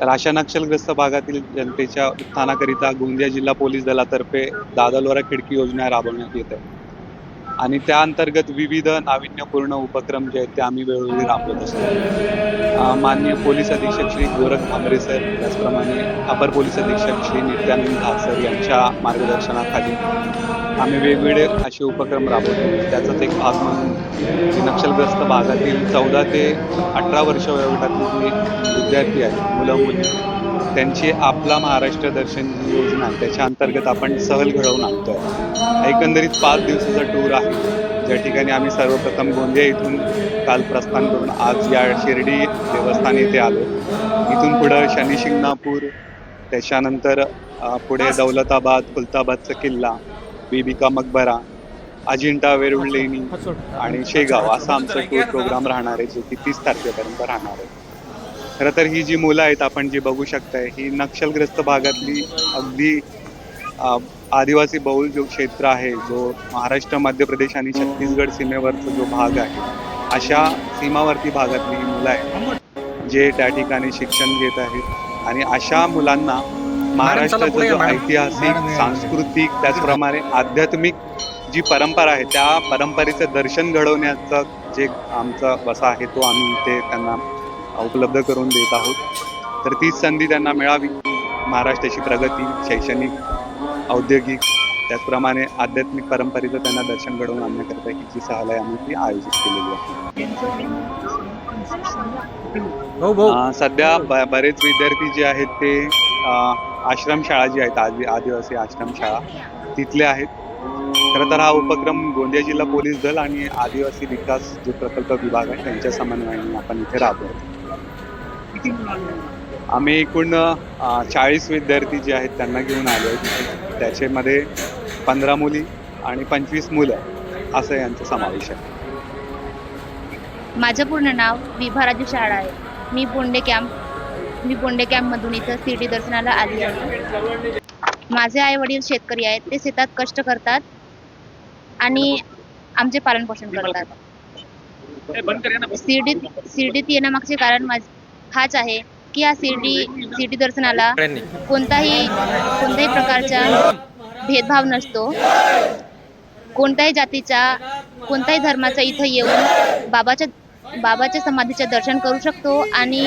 तर अशा नक्षलग्रस्त भागातील जनतेच्या उत्थानाकरिता गोंदिया जिल्हा पोलीस दलातर्फे दादालोरा खिडकी योजना राबवण्यात येत आहे. आणि त्या अंतर्गत विविध नाविन्यपूर्ण उपक्रम जे आहेत ते आम्ही वेळोवेळी राबवत असतो. माननीय पोलीस अधीक्षक श्री गोरख भांबरे सर त्याचप्रमाणे अपर पोलीस अधीक्षक श्री नित्यानंद सर यांच्या मार्गदर्शनाखाली आम्ही वेगवेगळे असे उपक्रम राबवतो. त्याचाच एक भाग म्हणून नक्षलग्रस्त भागातील चौदा ते अठरा वर्ष वयोगटातील जी विद्यार्थी आहेत मुलं मुली त्यांची आपला महाराष्ट्र दर्शन योजना आहे त्याच्या अंतर्गत आपण सहल घडवून आणतोय. एकंदरीत पाच दिवसाचा टूर आहे. ज्या ठिकाणी आम्ही सर्वप्रथम गोंदिया इथून काल प्रस्थान करून आज या शिर्डी देवस्थान येथे आलो. इथून पुढं शनी शिंगणापूर त्याच्यानंतर पुढे दौलताबाद खुलताबादचा किल्ला बीबिका मकबरा अजिंठा वेरूळ लेणी आणि शेगाव असा आमचा टूर प्रोग्राम राहणार आहे जो की तीस तारखेपर्यंत राहणार आहे. खरं तर ही जी मुलं आहेत आपण जी बघू शकताय ही नक्षलग्रस्त भागातली अगदी आदिवासी बहुल जो क्षेत्र आहे जो महाराष्ट्र मध्य प्रदेश आणि छत्तीसगड सीमेवरचा जो भाग आहे अशा सीमावर्ती भागातली ही मुलं आहेत जे त्या ठिकाणी शिक्षण घेत आहेत आणि अशा मुलांना महाराष्ट्राचा जो ऐतिहासिक सांस्कृतिक त्याचप्रमाणे आध्यात्मिक जी परंपरा आहे त्या परंपरेचं दर्शन घडवण्याचा जे आमचा वसा आहे तो आम्ही इथे त्यांना उपलब्ध करून देत आहोत. तर तीच संधी त्यांना मिळावी. महाराष्ट्राची प्रगती शैक्षणिक औद्योगिक त्याचप्रमाणे आध्यात्मिक परंपरेचं त्यांना दर्शन घडवून आणण्याकरता ही जी सहल आहे आम्ही ती आयोजित केलेली आहे. भाऊ अं, सध्या ब- बरेच विद्यार्थी जे आहेत ते आश्रमशाळा जी आहेत आदि आदिवासी आश्रमशाळा तिथले आहेत. खरं तर हा उपक्रम गोंदिया जिल्हा पोलीस दल आणि आदिवासी विकास जो प्रकल्प विभाग आहे त्यांच्या समन्वयाने आपण इथे राबवतो आम्ही एकूण चाळीस विद्यार्थी जे आहेत त्यांना घेऊन आलो आहेत त्याच्यामध्ये पंधरा मुली आणि पंचवीस मुलं असं यांचा समावेश आहे. माझं पूर्ण नाव विभा राजू शाळा आहे. मी बोंडे कॅम्प मी बोंडे कॅम्पमधून इथं सिटी दर्शनाला आली आहे. माझे आई वडील शेतकरी आहेत. ते शेतात कष्ट करतात आणि आमचे पालनपोषण करतात. शिर्डीत शिर्डीत येण्यामागचे कारण माझ हाच आहे की या शिर्डी शिर्डी दर्शनाला कोणताही कोणत्याही प्रकारचा भेदभाव नसतो. कोणत्याही जातीचा कोणत्याही धर्माचा इथं येऊन बाबाच्या बाबाच्या समाधीचे दर्शन करू शकतो आणि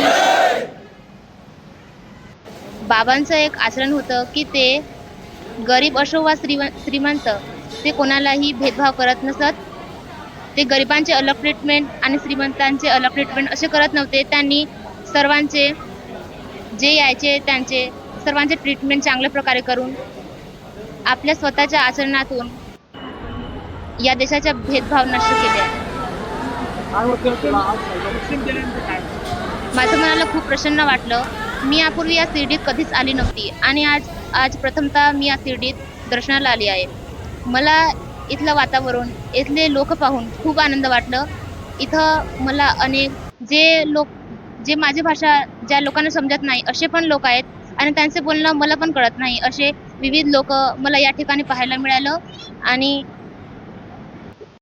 बाबांचं एक आचरण होतं की ते गरीब असो वा श्रीम श्रीमंत ते कोणालाही भेदभाव करत नसत. ते गरिबांचे अलग ट्रीटमेंट आणि श्रीमंतांचे अलग ट्रीटमेंट असे करत नव्हते. त्यांनी सर्वांचे जे यायचे त्यांचे सर्वांचे ट्रीटमेंट चांगल्या प्रकारे करून आपल्या स्वतःच्या आचरणातून या देशाचा भेदभाव नष्ट केले. माझं मनाला खूप प्रसन्न वाटलं. मी यापूर्वी या शिर्डीत कधीच आली नव्हती आणि आज आज प्रथमतः मी या शिर्डीत दर्शनाला आली आहे. मला इथलं वातावरण इथले लोक पाहून खूप आनंद वाटलं. इथं मला अनेक जे लोक जे माझी भाषा ज्या लोकांना समजत नाही असे पण लोक आहेत आणि त्यांचं बोलणं मला पण कळत नाही. असे विविध लोक मला या ठिकाणी पाहायला मिळालं आणि